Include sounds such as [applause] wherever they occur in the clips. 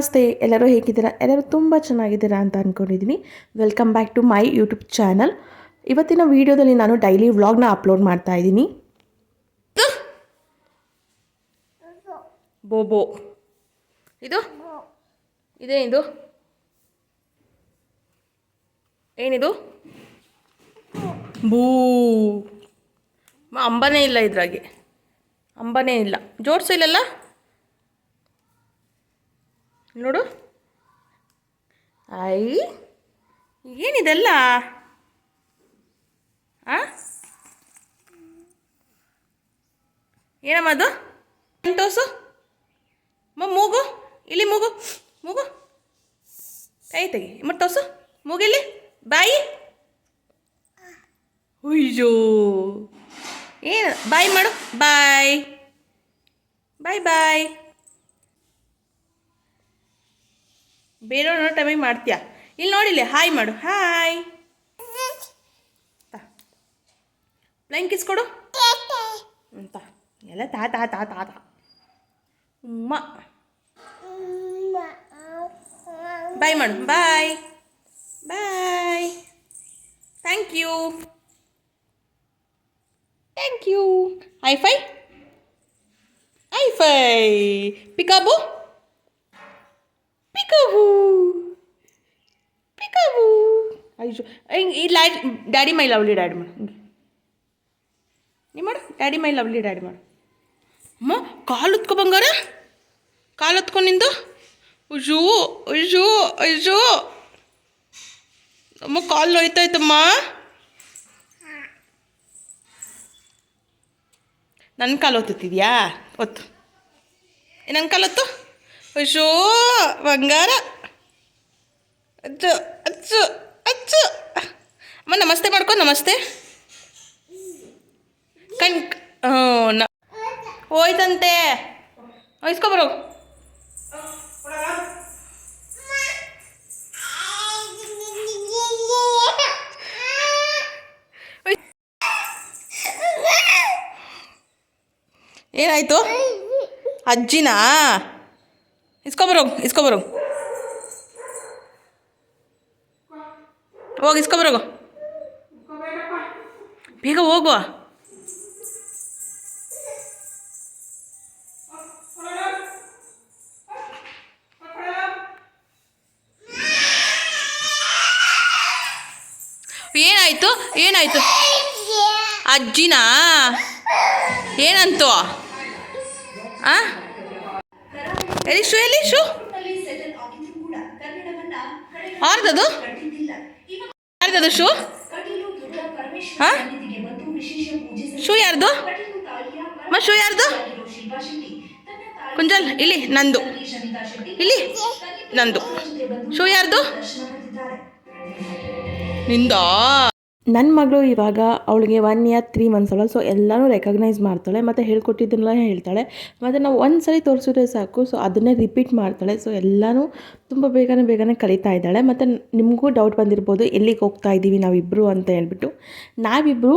ನಮಸ್ತೆ, ಎಲ್ಲರೂ ಹೇಗಿದ್ದೀರಾ? ಎಲ್ಲರೂ ತುಂಬ ಚೆನ್ನಾಗಿದ್ದೀರಾ ಅಂತ ಅಂದ್ಕೊಂಡಿದ್ದೀನಿ welcome back to my YouTube channel ಇವತ್ತಿನ ವೀಡಿಯೋದಲ್ಲಿ ನಾನು ಡೈಲಿ ವ್ಲಾಗ್ನ ಅಪ್ಲೋಡ್ ಮಾಡ್ತಾ ಇದ್ದೀನಿ. ಬೋಬೋ. ಇದು? ಇದೇನಿದು ಏನಿದು? ಬೂ ಅಂಬನೇ ಇಲ್ಲ ಇದ್ರಾಗೆ. ಅಂಬನೇ ಇಲ್ಲ. ಜೋಡಿಸು ಇಲ್ಲಲ್ಲ? ನೋಡು. ಐ, ಏನಿದೆಲ್ಲ? ಏನಮ್ಮ ಅದು? ಮ, ಮೂಗು? ಇಲ್ಲಿ ಮೂಗು ಮೂಗು? ಕೈ ತೆಗಿ ಮತ್ತೆ ತೋಸು ಮೂಗಿಲ್ಲಿ? ಬಾಯಿ? ಅಯ್ಯೋ ಏನು, ಬಾಯ್ ಮಾಡು. ಬಾಯ್. ಬಾಯ್ ಬಾಯ್. ಬೇರೆ ನೋಡೋ ಟೈಮಿಗೆ ಮಾಡ್ತೀಯಾ? ಇಲ್ಲಿ ನೋಡಿಲ್ಲ ಹಾಯ್ ಮಾಡು ಹಾಯ್ ಪ್ಲೈನ್ ಕಿಸ್ ಕೊಡು. ಅಂತ ಎಲ್ಲ ತಾ ತಾ ತಾ ತಾ ತಾ. ಉಮ್ಮ. ಬಾಯ್ ಮಾಡು bye bye thank you thank you high five high five peekaboo peekaboo peekaboo ಅಯ್ಯೋ ಈ light daddy my lovely daddy ಮಾಡು. ಹಿಂಗೆ. ನೀ ಮಾಡು. ಡ್ಯಾಡಿ ಮೈ ಲವ್ಲಿ ಡ್ಯಾಡಿ ಮಾಡು. ಅಮ್ಮ, ಕಾಲು ಹೊತ್ಕೊ ಬಂಗಾರ? ಕಾಲು ಹೊತ್ಕೊ ನಿಂದು? ಅಯ್ಯೋ ಅಯ್ಯೋ ಅಯ್ಯೋ ಅಮ್ಮ, ಕಾಲು ನೋಯ್ತಾಯ್ತಮ್ಮ. ನನ್ನ ಕಾಲು ಒತ್ತುತ್ತಿದ್ಯಾ? ಒತ್ತು. ನನ್ನ ಕಾಲು ಒತ್ತು. ಅಯ್ಯೋ ಬಂಗಾರ. ಅಚ್ಚು ಅಚ್ಚು ಅಚ್ಚು. ಅಮ್ಮ, ನಮಸ್ತೆ ಮಾಡ್ಕೊ, ನಮಸ್ತೆ. ಕಣ್ ಹ್ಞೂ ಹೋಯ್ತಂತೆ. ಇಸ್ಕೊಬರೋ ಏನಾಯ್ತು? ಅಜ್ಜಿನಾ? ಇಸ್ಕೊಬರೋ ಇಸ್ಕೊಬರೋ. ಹೋಗಿ ಇಸ್ಕೊಬರೋಗು ಬೇಗ ಹೋಗುವ. ಏನಾಯ್ತು ಏನಾಯ್ತು? ಅಜ್ಜಿನಾ? ಏನಂತು? ಆ? ಎಲ್ಲಿ ಶೂ ಎಲ್ಲಿ ಶೂ ಆರ್ದದು ಯಾರ್ದದು ಶೂ? ಹಾ? ಶೂ ಯಾರ್ದು? ಮ ಶೂ ಯಾರ್ದು? ಕುಂಜಲ್, ಇಲ್ಲಿ, ನಂದು. ಇಲ್ಲಿ, ನಂದು. ಶೂ ಯಾರ್ದು? ನಿಂದಾ? ನನ್ನ ಮಗಳು ಇವಾಗ ಅವಳಿಗೆ ಒನ್ ಇಯರ್ ತ್ರೀ ಮಂತ್ಸ್ ಅವಳು ಸೊ ಎಲ್ಲನೂ ರೆಕಗ್ನೈಸ್ ಮಾಡ್ತಾಳೆ, ಮತ್ತು ಹೇಳ್ಕೊಟ್ಟಿದ್ದನ್ನೆಲ್ಲ ಹೇಳ್ತಾಳೆ. ಮತ್ತು ನಾವು ಒಂದು ಸರಿ ತೋರಿಸಿದ್ರೆ ಸಾಕು. ಸೊ ಅದನ್ನೇ ರಿಪೀಟ್ ಮಾಡ್ತಾಳೆ. ಸೊ ಎಲ್ಲನೂ ತುಂಬ ಬೇಗನೆ ಬೇಗನೆ ಕಲಿತಾ ಇದ್ದಾಳೆ. ಮತ್ತು ನಿಮಗೂ ಡೌಟ್ ಬಂದಿರ್ಬೋದು, ಎಲ್ಲಿಗೆ ಹೋಗ್ತಾ ಇದ್ದೀವಿ ನಾವಿಬ್ಬರು ಅಂತ ಹೇಳ್ಬಿಟ್ಟು. ನಾವಿಬ್ಬರು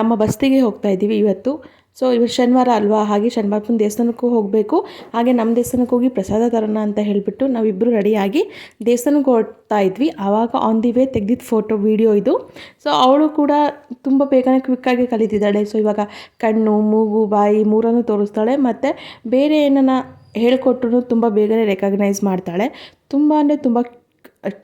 ನಮ್ಮ ಬಸ್ತಿಗೆ ಹೋಗ್ತಾ ಇದ್ದೀವಿ ಇವತ್ತು. ಸೊ ಇವತ್ತು ಶನಿವಾರ ಅಲ್ವಾ? ಹಾಗೆ ಶನಿವಾರಪ್ಪನ ದೇವಸ್ಥಾನಕ್ಕೂ ಹೋಗಬೇಕು. ಹಾಗೆ ನಮ್ಮ ದೇವಸ್ಥಾನಕ್ಕೆ ಹೋಗಿ ಪ್ರಸಾದ ತರೋಣ ಅಂತ ಹೇಳಿಬಿಟ್ಟು ನಾವಿಬ್ಬರು ರೆಡಿಯಾಗಿ ದೇವಸ್ಥಾನಕ್ಕೆ ಹೊರಡ್ತಾ ಇದ್ವಿ. ಆವಾಗ ಆನ್ ದಿ ವೇ ತೆಗೆದಿದ್ದ ಫೋಟೋ ವೀಡಿಯೋ ಇದು. ಸೊ ಅವಳು ಕೂಡ ತುಂಬ ಬೇಗನೆ ಕ್ವಿಕ್ಕಾಗಿ ಕಲಿತಿದ್ದಾಳೆ. ಸೊ ಇವಾಗ ಕಣ್ಣು, ಮೂಗು, ಬಾಯಿ ಮೂರನ್ನು ತೋರಿಸ್ತಾಳೆ. ಮತ್ತು ಬೇರೆ ಏನನ್ನ ಹೇಳ್ಕೊಟ್ರು ತುಂಬ ಬೇಗನೆ ರೆಕಗ್ನೈಸ್ ಮಾಡ್ತಾಳೆ. ತುಂಬ ಅಂದರೆ ತುಂಬ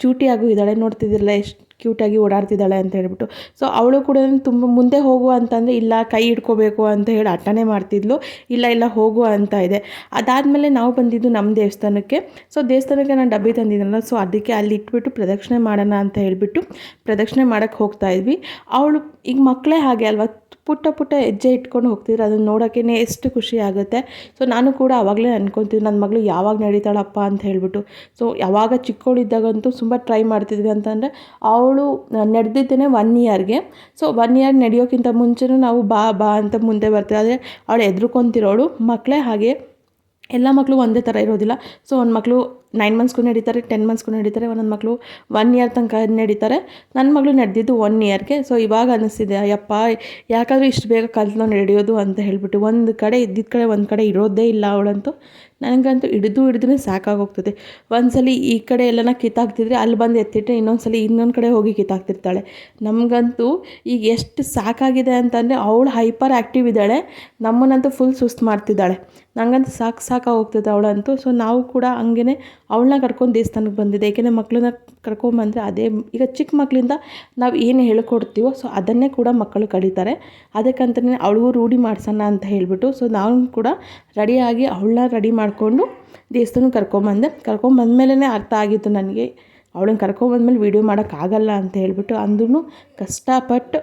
ಚೂಟಿಯಾಗೂ ಇದ್ದಾಳೆ. ನೋಡ್ತಿದ್ದಿರಲ್ಲ ಎಷ್ಟು ಕ್ಯೂಟಾಗಿ ಓಡಾಡ್ತಿದ್ದಾಳೆ ಅಂತ ಹೇಳ್ಬಿಟ್ಟು. ಸೊ ಅವಳು ಕೂಡ ತುಂಬ ಮುಂದೆ ಹೋಗು ಅಂತಂದರೆ, ಇಲ್ಲ, ಕೈ ಹಿಡ್ಕೋಬೇಕು ಅಂತ ಹೇಳಿ ಹಠನೇ ಮಾಡ್ತಿದ್ಲು. ಇಲ್ಲ ಇಲ್ಲ ಹೋಗು ಅಂತ ಇದೆ. ಅದಾದಮೇಲೆ ನಾವು ಬಂದಿದ್ದು ನಮ್ಮ ದೇವಸ್ಥಾನಕ್ಕೆ. ಸೊ ದೇವಸ್ಥಾನಕ್ಕೆ ನಾನು ಡಬ್ಬಿ ತಂದಿದ್ದನಲ್ಲ ಸೊ ಅದಕ್ಕೆ ಅಲ್ಲಿ ಇಟ್ಬಿಟ್ಟು ಪ್ರದಕ್ಷಿಣೆ ಮಾಡೋಣ ಅಂತ ಹೇಳಿಬಿಟ್ಟು ಪ್ರದಕ್ಷಿಣೆ ಮಾಡೋಕ್ಕೆ ಹೋಗ್ತಾ ಇದ್ವಿ. ಅವಳು, ಈಗ ಮಕ್ಕಳೇ ಹಾಗೆ ಅಲ್ವಾ? ಪುಟ್ಟ ಪುಟ್ಟ ಹೆಜ್ಜೆ ಇಟ್ಕೊಂಡು ಹೋಗ್ತಿದ್ರು ಅದನ್ನು ನೋಡೋಕ್ಕೇ ಎಷ್ಟು ಖುಷಿ ಆಗುತ್ತೆ. ಸೊ ನಾನು ಕೂಡ ಆವಾಗಲೇ ಅನ್ಕೊತೀನಿ ನನ್ನ ಮಗಳು ಯಾವಾಗ ನಡೀತಾಳಪ್ಪ? ಅಂತ ಹೇಳ್ಬಿಟ್ಟು. ಸೊ ಯಾವಾಗ ಚಿಕ್ಕವಳಿದ್ದಾಗಂತೂ ತುಂಬ ಟ್ರೈ ಮಾಡ್ತಿದ್ವಿ ಅಂತಂದರೆ, ಅವಳು ನಡೆದಿದ್ದೇನೆ ಒನ್ ಇಯರ್ಗೆ ಸೊ ಒನ್ ಇಯರ್ ನಡೆಯೋಕ್ಕಿಂತ ಮುಂಚೆನೂ ನಾವು ಬಾ ಬಾ ಅಂತ ಮುಂದೆ ಬರ್ತೀವಿ ಆದರೆ, ಅವಳು ಎದ್ರುಕೊಂತಿರೋಳು ಮಕ್ಕಳೇ ಹಾಗೆ ಎಲ್ಲ ಮಕ್ಕಳು ಒಂದೇ ಥರ ಇರೋದಿಲ್ಲ. ಸೊ ಒಂದು ಮಕ್ಕಳು ನೈನ್ ಮಂತ್ಸ್ಗೂ ನಡೀತಾರೆ ಟೆನ್ ಮಂತ್ಸ್ಗೂ ನಡೀತಾರೆ, ಒಂದೊಂದು ಮಕ್ಕಳು ಒನ್ ಇಯರ್ ತನಕ ನಡೀತಾರೆ. ನನ್ನ ಮಗಳು ನಡೆದಿದ್ದು ಒನ್ ಇಯರ್ಗೆ ಸೊ ಇವಾಗ ಅನ್ನಿಸ್ತಿದೆ ಅಯ್ಯಪ್ಪ, ಯಾಕಾದರೂ ಇಷ್ಟು ಬೇಗ ಕಲ್ತ್ನೋ ನಡೆಯೋದು ಅಂತ ಹೇಳಿಬಿಟ್ಟು ಒಂದು ಕಡೆ ಇದ್ದಿದ್ದ ಕಡೆ ಒಂದು ಕಡೆ ಇರೋದೇ ಇಲ್ಲ ಅವಳಂತೂ. ನನಗಂತೂ ಹಿಡಿದು ಹಿಡಿದ್ರೆ ಸಾಕಾಗೋಗ್ತದೆ. ಒಂದ್ಸಲಿ ಈ ಕಡೆ ಎಲ್ಲನ ಕಿತ್ತಾಕ್ತಿದ್ರೆ ಅಲ್ಲಿ ಬಂದು ಎತ್ತಿಟ್ಟರೆ ಇನ್ನೊಂದ್ಸಲಿ ಇನ್ನೊಂದು ಕಡೆ ಹೋಗಿ ಕಿತ್ತಾಕ್ತಿರ್ತಾಳೆ. ನಮಗಂತೂ ಈಗ ಎಷ್ಟು ಸಾಕಾಗಿದೆ ಅಂತಂದರೆ ಅವಳು ಹೈಪರ್ ಆ್ಯಕ್ಟಿವ್ ಇದ್ದಾಳೆ ನಮ್ಮನ್ನಂತೂ ಫುಲ್ ಸುಸ್ತು ಮಾಡ್ತಿದ್ದಾಳೆ. ನನಗಂತೂ ಸಾಕು ಸಾಕಾಗೋಗ್ತದೆ ಅವಳಂತೂ. ಸೊ ನಾವು ಕೂಡ ಹಂಗೇ ಅವಳನ್ನ ಕರ್ಕೊಂಡು ದೇವಸ್ಥಾನಕ್ಕೆ ಬಂದಿದ್ದೆ. ಏಕೆಂದರೆ ಮಕ್ಕಳನ್ನ ಕರ್ಕೊಂಬಂದರೆ ಅದೇ ಈಗ ಚಿಕ್ಕ ಮಕ್ಕಳಿಂದ ನಾವು ಏನು ಹೇಳ್ಕೊಡ್ತೀವೋ ಸೊ ಅದನ್ನೇ ಕೂಡ ಮಕ್ಕಳು ಕಲಿತಾರೆ. ಅದಕ್ಕಂತಲೇ ಅವಳಿಗೂ ರೂಢಿ ಮಾಡ್ಸೋಣ ಅಂತ ಹೇಳಿಬಿಟ್ಟು ಸೊ ನಾವು ಕೂಡ ರೆಡಿಯಾಗಿ ಅವಳನ್ನ ರೆಡಿ ಮಾಡಿಕೊಂಡು ದೇವಸ್ಥಾನಕ್ಕೆ ಕರ್ಕೊಂಬಂದೆ. ಕರ್ಕೊಂಬಂದ್ಮೇಲೆ ಅರ್ಥ ಆಗಿತ್ತು ನನಗೆ. ಅವಳನ್ನ ಕರ್ಕೊಂಬಂದ್ಮೇಲೆ ವೀಡಿಯೋ ಮಾಡೋಕ್ಕಾಗಲ್ಲ ಅಂತ ಹೇಳಿಬಿಟ್ಟು ಅಂದ್ರೂ ಕಷ್ಟಪಟ್ಟು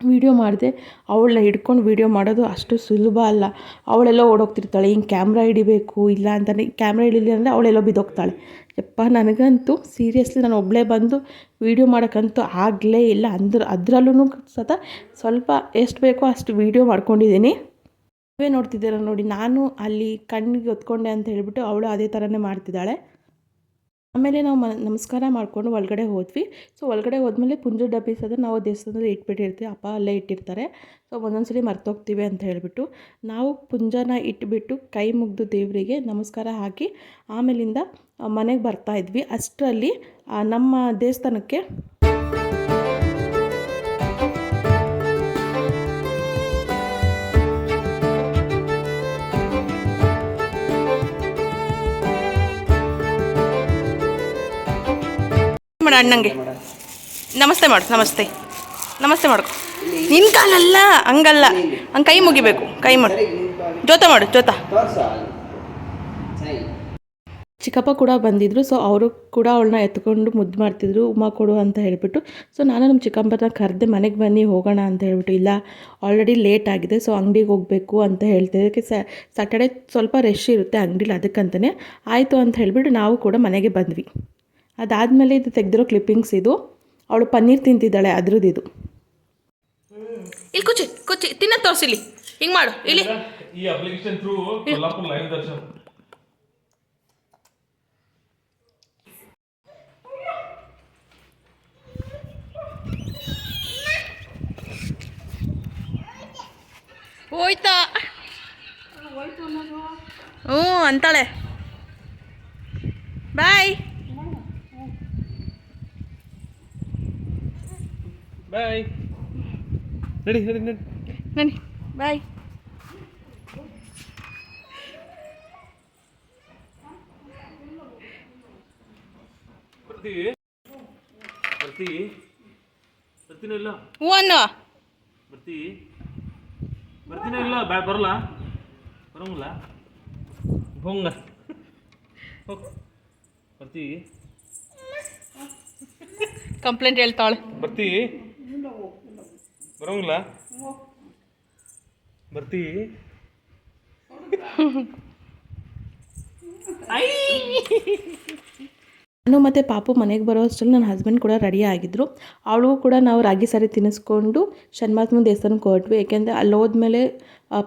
ವೀಡಿಯೋ ಮಾಡಿದೆ. ಅವಳನ್ನ ಹಿಡ್ಕೊಂಡು ವೀಡಿಯೋ ಮಾಡೋದು ಅಷ್ಟು ಸುಲಭ ಅಲ್ಲ. ಅವಳೆಲ್ಲ ಓಡೋಗ್ತಿರ್ತಾಳೆ. ಹಿಂಗೆ ಕ್ಯಾಮ್ರಾ ಹಿಡಿಬೇಕು, ಇಲ್ಲ ಅಂತಲೇ ಕ್ಯಾಮ್ರಾ ಹಿಡಿಲಿ ಅಂದರೆ ಅವಳೆಲ್ಲೋ ಬಿದ್ದೋಗ್ತಾಳೆ. ಯಪ್ಪ, ನನಗಂತೂ ಸೀರಿಯಸ್ಲಿ ನಾನು ಒಬ್ಬಳೇ ಬಂದು ವೀಡಿಯೋ ಮಾಡೋಕ್ಕಂತೂ ಆಗಲೇ ಇಲ್ಲ. ಅಂದ್ರೆ ಅದರಲ್ಲೂ ಸತ ಸ್ವಲ್ಪ ಎಷ್ಟು ಬೇಕೋ ಅಷ್ಟು ವೀಡಿಯೋ ಮಾಡ್ಕೊಂಡಿದ್ದೀನಿ. ನೀವೇ ನೋಡ್ತಿದ್ದೀರ ನೋಡಿ, ನಾನು ಅಲ್ಲಿ ಕಣ್ಣಿಗೆ ಒತ್ಕೊಂಡೆ ಅಂತ ಹೇಳಿಬಿಟ್ಟು ಅವಳು ಅದೇ ಥರನೇ ಮಾಡ್ತಿದ್ದಾಳೆ. ಆಮೇಲೆ ನಾವು ನಮಸ್ಕಾರ ಮಾಡಿಕೊಂಡು ಒಳಗಡೆ ಹೋದ್ವಿ. ಸೊ, ಒಳಗಡೆ ಹೋದ್ಮೇಲೆ ಪುಂಜು ಡಬ್ಬಿ ಸದ ನಾವು ದೇವಸ್ಥಾನದಲ್ಲಿ ಇಟ್ಬಿಟ್ಟಿರ್ತೀವಿ. ಅಪ್ಪ ಅಲ್ಲೇ ಇಟ್ಟಿರ್ತಾರೆ. ಸೊ ಒಂದೊಂದು ಮರ್ತೋಗ್ತೀವಿ ಅಂತ ಹೇಳಿಬಿಟ್ಟು ನಾವು ಪುಂಜನ ಇಟ್ಬಿಟ್ಟು ಕೈ ಮುಗಿದು ದೇವರಿಗೆ ನಮಸ್ಕಾರ ಹಾಕಿ ಆಮೇಲಿಂದ ಮನೆಗೆ ಬರ್ತಾ ಇದ್ವಿ. ಅಷ್ಟರಲ್ಲಿ ನಮ್ಮ ದೇವಸ್ಥಾನಕ್ಕೆ ಮಾಡ ಅಣ್ಣಂಗೆ. ನಮಸ್ತೆ ಮಾಡು, ನಮಸ್ತೆ. ನಮಸ್ತೆ ಮಾಡ್ಕೊ. ನಿನ್ ಕಾಲಲ್ಲ, ಹಂಗಲ್ಲ. ಹಂಗೆ ಕೈ ಮುಗಿಬೇಕು, ಕೈ ಮಾಡು. ಜೋತ ಮಾಡು ಜೋತ ಚಿಕ್ಕಪ್ಪ ಕೂಡ ಬಂದಿದ್ರು ಸೊ ಅವರು ಕೂಡ ಅವಳನ್ನ ಎತ್ಕೊಂಡು ಮುದ್ದು ಮಾಡ್ತಿದ್ರು ಉಮ್ಮ ಕೊಡು ಅಂತ ಹೇಳಿಬಿಟ್ಟು. ಸೊ ನಾನು ನಮ್ಮ ಚಿಕ್ಕಪ್ಪನ ಕರೆದೆ ಮನೆಗೆ ಬನ್ನಿ, ಹೋಗೋಣ ಅಂತ ಹೇಳ್ಬಿಟ್ಟು, ಇಲ್ಲ ಆಲ್ರೆಡಿ ಲೇಟ್ ಆಗಿದೆ ಸೊ ಅಂಗಡಿಗೆ ಹೋಗಬೇಕು ಅಂತ ಹೇಳ್ತಿದ್ದಕ್ಕೆ ಸ್ಯಾಟರ್ಡೆ ಸ್ವಲ್ಪ ರಶ್ ಇರುತ್ತೆ ಅಂಗಡೀಲಿ ಅದಕ್ಕಂತಲೇ ಆಯಿತು ಅಂತ ಹೇಳಿಬಿಟ್ಟು ನಾವು ಕೂಡ ಮನೆಗೆ ಬಂದ್ವಿ. ಅದಾದಮೇಲೆ ಇದು ತೆಗೆದಿರೋ ಕ್ಲಿಪ್ಪಿಂಗ್ಸ್ ಇದು. ಅವಳು ಪನ್ನೀರ್ ತಿಂತಿದ್ದಾಳೆ ಅದ್ರದ್ದು ಇದು. ಇಲ್ಲಿ ಕುಚ್ಚಿ ಕುಚ್ಚಿ ತಿನ್ನ ತೋರಿಸಿಲಿ ಹಿಂಗೆ ಮಾಡು ಇಲ್ಲಿ. ಈ application through Kolhapur live darshan. ಹೋಯ್ತಾ? ಹ್ಞೂ ಅಂತಾಳೆ. ಬಾಯ್. ಬಾಯ್ ನಡಿ ನಡಿ ನಡಿ ನಡಿ ಬಾಯ್ ಬರ್ತೀವಿ ಬರ್ತೀವಿ ಬರ್ತೀನ ಇಲ್ಲ. ಹ್ಞೂ ಅನ್ನೋ ಬರ್ತೀವಿ ಬರ್ತೀನೋ ಇಲ್ಲ. ಬ್ಯಾ ಬರಲ್ಲ. ಬರಂಗಿಲ್ಲ. ಬರ್ತೀವಿ ಕಂಪ್ಲೇಂಟ್ ಹೇಳ್ತಾಳೆ. ಬರ್ತೀವಿ ಬರಂಗಿಲ್ಲ? ಬರ್ತೀ. ನಾನು ಮತ್ತು ಪಾಪು ಮನೆಗೆ ಬರೋ ಅಷ್ಟರಲ್ಲಿ ನನ್ನ ಹಸ್ಬೆಂಡ್ ಕೂಡ ರೆಡಿ ಆಗಿದ್ದರು ಅವಳಿಗೂ ಕೂಡ ನಾವು ರಾಗಿ ಸಾರಿ ತಿನ್ನಿಸ್ಕೊಂಡು ಶನ್ಮಾತ್ಮ ದೇವಸ್ಥಾನಕ್ಕೆ ಹೊರಟ್ವಿ. ಏಕೆಂದರೆ ಅಲ್ಲಿ ಹೋದ್ಮೇಲೆ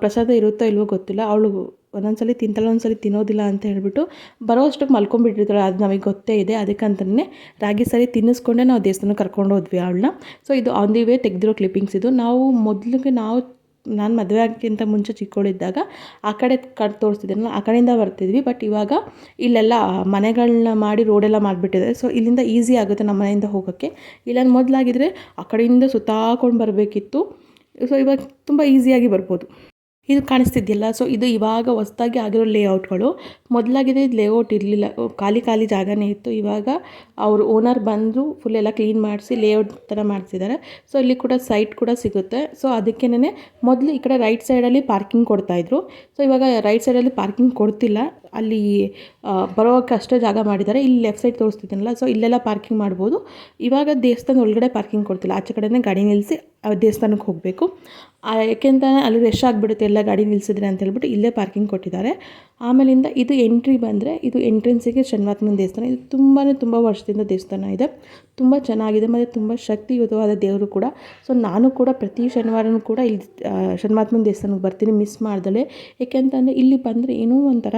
ಪ್ರಸಾದ ಇರುತ್ತೋ ಇಲ್ವೋ ಗೊತ್ತಿಲ್ಲ. ಅವಳು ಒಂದೊಂದ್ಸಲಿ ತಿಂತಾಳೆ ಒಂದ್ಸಲಿ ತಿನ್ನೋದಿಲ್ಲ ಅಂತ ಹೇಳ್ಬಿಟ್ಟು ಬರೋ ಅಷ್ಟಕ್ಕೆ ಮಲ್ಕೊಂಡ್ಬಿಟ್ಟಿರ್ತಾಳೆ ಅದು ನಮಗೆ ಗೊತ್ತೇ ಇದೆ. ಅದಕ್ಕಂತಲೇ ರಾಗಿ ಸರಿ ತಿನ್ನಿಸ್ಕೊಂಡೇ ನಾವು ದೇವಸ್ಥಾನಕ್ಕೆ ಕರ್ಕೊಂಡು ಹೋದ್ವಿ ಅವಳನ್ನ. ಸೊ ಇದು ಆನ್ ದಿ ವೇ ತೆಗೆದಿರೋ ಕ್ಲಿಪ್ಪಿಂಗ್ಸ್ ಇದು. ನಾವು ಮೊದಲಿಗೆ ನಾವು, ನಾನು ಮದುವೆ ಆಗೋಕ್ಕಿಂತ ಮುಂಚೆ ಚಿಕ್ಕವಳಿದ್ದಾಗ ಆ ಕಡೆ ಕಟ್ ತೋರಿಸ್ತಿದ್ದೇನೆ ಆ ಕಡೆಯಿಂದ ಬರ್ತಿದ್ವಿ. ಬಟ್ ಇವಾಗ ಇಲ್ಲೆಲ್ಲ ಮನೆಗಳನ್ನ ಮಾಡಿ ರೋಡೆಲ್ಲ ಮಾಡಿಬಿಟ್ಟಿದ್ದಾರೆ. ಸೊ ಇಲ್ಲಿಂದ ಈಸಿ ಆಗುತ್ತೆ ನಮ್ಮ ಮನೆಯಿಂದ ಹೋಗೋಕ್ಕೆ. ಇಲ್ಲ ಮೊದಲಾಗಿದ್ದರೆ ಆ ಕಡೆಯಿಂದ ಸುತ್ತಾಕೊಂಡು ಬರಬೇಕಿತ್ತು. ಸೊ ಇವಾಗ ತುಂಬ ಈಸಿಯಾಗಿ ಬರ್ಬೋದು. ಇದು ಕಾಣಿಸ್ತಿದ್ಯಲ್ಲ? ಸೊ ಇದು ಇವಾಗ ಹೊಸ್ದಾಗಿ ಆಗಿರೋ ಲೇಔಟ್ಗಳು ಮೊದಲಾಗಿದೆ ಇದು ಲೇಔಟ್ ಇರಲಿಲ್ಲ. ಖಾಲಿ ಖಾಲಿ ಜಾಗನೇ ಇತ್ತು. ಇವಾಗ ಅವರು ಓನರ್ ಬಂದು ಫುಲ್ ಎಲ್ಲ ಕ್ಲೀನ್ ಮಾಡಿಸಿ ಲೇಔಟ್ ಥರ ಮಾಡ್ತಿದ್ದಾರೆ ಸೊ ಇಲ್ಲಿ ಕೂಡ ಸೈಟ್ ಕೂಡ ಸಿಗುತ್ತೆ. ಸೊ ಅದಕ್ಕೇನೆ ಮೊದಲು ಈ ಕಡೆ ರೈಟ್ ಸೈಡಲ್ಲಿ ಪಾರ್ಕಿಂಗ್ ಕೊಡ್ತಾಯಿದ್ರು ಸೊ ಇವಾಗ ರೈಟ್ ಸೈಡಲ್ಲಿ ಪಾರ್ಕಿಂಗ್ ಕೊಡ್ತಿಲ್ಲ. ಅಲ್ಲಿ ಬರೋಕ್ಕೆ ಅಷ್ಟೇ ಜಾಗ ಮಾಡಿದ್ದಾರೆ ಇಲ್ಲಿ ಲೆಫ್ಟ್ ಸೈಡ್ ತೋರಿಸ್ತಿದ್ದೀನಲ್ಲ? ಸೊ ಇಲ್ಲೆಲ್ಲ ಪಾರ್ಕಿಂಗ್ ಮಾಡ್ಬೋದು. ಇವಾಗ ದೇವಸ್ಥಾನ ಒಳಗಡೆ ಪಾರ್ಕಿಂಗ್ ಕೊಡ್ತಿಲ್ಲ. ಆಚೆ ಕಡೆನೇ ಗಾಡಿ ನಿಲ್ಲಿಸಿ ದೇವಸ್ಥಾನಕ್ಕೆ ಹೋಗಬೇಕು. ಯಾಕೆಂತ ಅಲ್ಲಿ ರಶ್ ಆಗಿಬಿಡುತ್ತೆ, ಎಲ್ಲ ಗಾಡಿ ನಿಲ್ಲಿಸಿದ್ರೆ ಅಂತ ಹೇಳ್ಬಿಟ್ಟು ಇಲ್ಲೇ ಪಾರ್ಕಿಂಗ್ ಕೊಟ್ಟಿದ್ದಾರೆ. ಆಮೇಲಿಂದ ಇದು ಎಂಟ್ರಿ ಬಂದರೆ ಇದು ಎಂಟ್ರೆನ್ಸಿಗೆ ಶನಿವಾತ್ಮನ ದೇವಸ್ಥಾನ. ಇದು ತುಂಬಾ ತುಂಬ ವರ್ಷದಿಂದ ದೇವಸ್ಥಾನ ಇದೆ. ತುಂಬ ಚೆನ್ನಾಗಿದೆ, ಮತ್ತು ತುಂಬ ಶಕ್ತಿಯುತವಾದ ದೇವರು ಕೂಡ. ಸೊ ನಾನು ಕೂಡ ಪ್ರತಿ ಶನಿವಾರನೂ ಕೂಡ ಇಲ್ಲಿ ಶನಿವಾತ್ಮನ ದೇವಸ್ಥಾನಕ್ಕೆ ಬರ್ತೀನಿ ಮಿಸ್ ಮಾಡ್ದಲೆ. ಏಕೆಂತಂದರೆ ಇಲ್ಲಿ ಬಂದರೆ ಏನೋ ಒಂಥರ